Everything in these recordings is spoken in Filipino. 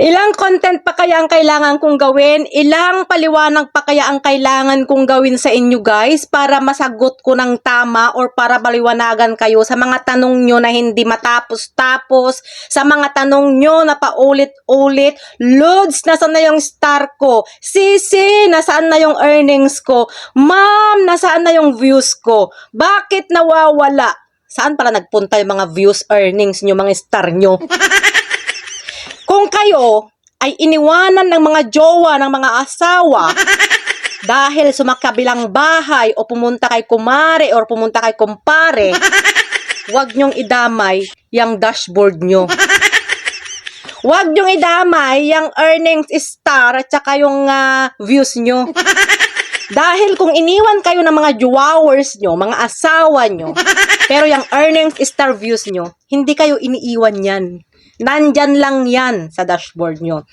Ilang content pa kaya ang kailangan kong gawin? Ilang paliwanag pa kaya ang kailangan kong gawin sa inyo guys para masagot ko ng tama or para baliwanagan kayo sa mga tanong nyo na hindi matapos-tapos, sa mga tanong nyo na paulit-ulit, Lods, nasaan na yung star ko? Sisi, nasaan na yung earnings ko? Ma'am, nasaan na yung views ko? Bakit nawawala? Saan pala nagpunta yung mga views, earnings nyo, mga star nyo? Kung kayo ay iniwanan ng mga jowa, ng mga asawa, dahil sumakabilang bahay o pumunta kay kumare or pumunta kay kumpare, huwag nyong idamay yung dashboard nyo. Huwag nyong idamay yung earnings star at saka yung ah, views nyo. Dahil kung iniwan kayo ng mga jowawers nyo, mga asawa nyo, pero yung earnings star views nyo, hindi kayo iniiwan yan. Nandyan lang yan sa dashboard nyo.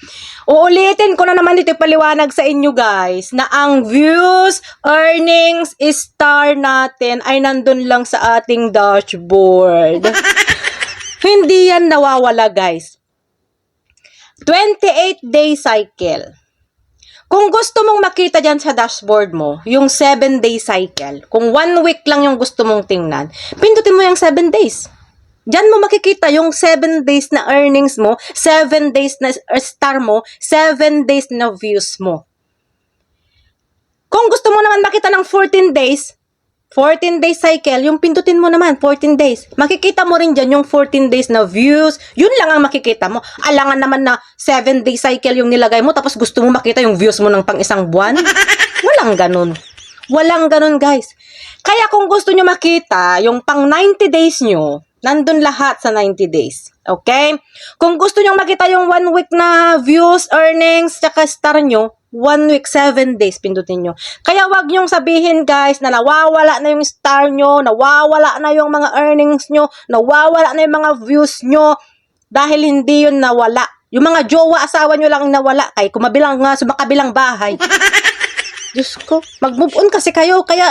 Uulitin ko na naman dito paliwanag sa inyo guys na ang views, earnings, star natin ay nandun lang sa ating dashboard. Hindi yan nawawala guys. 28 day cycle. Kung gusto mong makita dyan sa dashboard mo, yung 7 day cycle, kung 1 week lang yung gusto mong tingnan, pindutin mo yung 7 days. Diyan mo makikita yung 7 days na earnings mo, 7 days na star mo, 7 days na views mo. Kung gusto mo naman makita ng 14 days, 14 days cycle, yung pindutin mo naman, 14 days. Makikita mo rin dyan yung 14 days na views. Yun lang ang makikita mo. Alangan naman na 7 day cycle yung nilagay mo, tapos gusto mo makita yung views mo ng pang isang buwan. Walang ganun. Walang ganun, guys. Kaya kung gusto nyo makita yung pang 90 days nyo, nandun lahat sa 90 days. Okay? Kung gusto nyo makita yung 1 week na views, earnings, tsaka star nyo, 1 week, 7 days, pindutin nyo. Kaya wag nyong sabihin, guys, na nawawala na yung star nyo, nawawala na yung mga earnings nyo, nawawala na yung mga views nyo, dahil hindi yun nawala. Yung mga jowa, asawa nyo lang nawala, kay kumabilang nga, sumakabilang bahay. Diyos ko, mag-move on kasi kayo, kaya,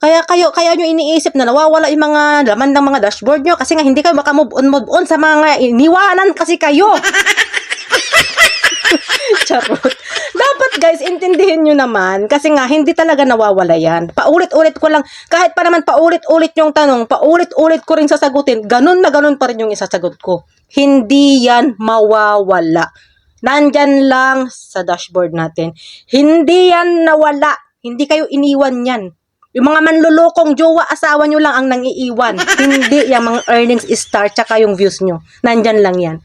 kaya kayo, kaya nyo iniisip na nawawala yung mga laman ng mga dashboard nyo kasi nga hindi kayo makamove on, move on sa mga iniwanan kasi kayo. Charot. Dapat guys, intindihin nyo naman kasi nga hindi talaga nawawala yan. Paulit-ulit ko lang, kahit pa naman paulit-ulit yung tanong, paulit-ulit ko rin sasagutin, ganun na ganun pa rin yung isasagot ko. Hindi yan mawawala. Nandyan lang sa dashboard natin. Hindi yan nawala. Hindi kayo iniwan yan. Yung mga manlulokong jowa, asawa nyo lang ang nangiiwan. Hindi yung mga earnings star tsaka yung views nyo. Nandyan lang yan.